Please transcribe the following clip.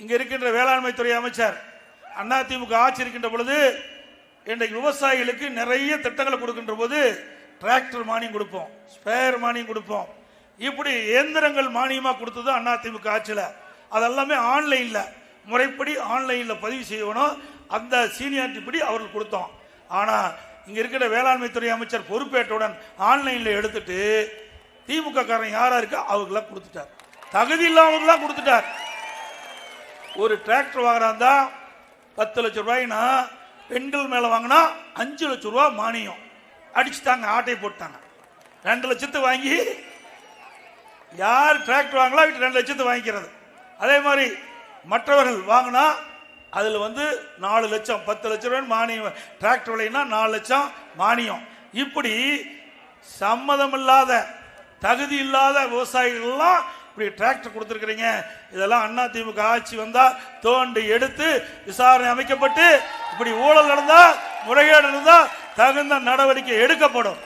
இங்க இருக்கின்ற வேளாண்மை துறை அமைச்சர் அதிமுக ஆட்சி இருக்கின்ற பொழுது இன்றைக்கு விவசாயிகளுக்கு நிறைய திட்டங்களை கொடுக்கின்ற போது டிராக்டர் மானியம் கொடுப்போம் ஸ்பேர் மானியம் கொடுப்போம். இப்படி இயந்திரங்கள் மானியமா கொடுத்தது அதிமுக ஆட்சியில். அதெல்லாமே ஆன்லைன்ல முறைப்படி ஆன்லைன்ல பதிவு செய்யணும். அந்த சீனியாரிட்டி படி அவர்கள் கொடுத்தோம். ஆனா இங்க இருக்கிற வேளாண்மை துறை அமைச்சர் பொறுப்பேற்றவுடன் ஆன்லைன்ல எடுத்துட்டு திமுக காரன் யாரா இருக்கோ அவர்களாம் கொடுத்துட்டார். தகுதி இல்லாமலாம் கொடுத்துட்டார். ஒரு டிராக்டர் வாங்குறாந்தா பத்து லட்ச ரூபாய்னா பெண்கள் மேல வாங்கினா அஞ்சு லட்ச ரூபா மானியம். அடிச்சுட்டாங்க ஆட்டை போட்டாங்க. ரெண்டு லட்சத்து வாங்கி யார் டிராக்டர் வாங்கலாம் வீட்டு ரெண்டு லட்சத்து வாங்கிக்கிறது. அதே மாதிரி மற்றவர்கள் வாங்கினா அதில் வந்து நாலு லட்சம் பத்து லட்சம் ரூபாய் மானியம் டிராக்டர் விலைன்னா நாலு லட்சம் மானியம். இப்படி சம்மதம் இல்லாத தகுதி இல்லாத விவசாயிகள்லாம் இப்படி டிராக்டர் கொடுத்துருக்குறீங்க. இதெல்லாம் அண்ணா திமுக ஆட்சி வந்தால் தோண்டி எடுத்து விசாரணை அமைக்கப்பட்டு இப்படி ஊழல் நடந்தால் முறைகேடு நடந்தால் தகுந்த நடவடிக்கை எடுக்கப்படும்.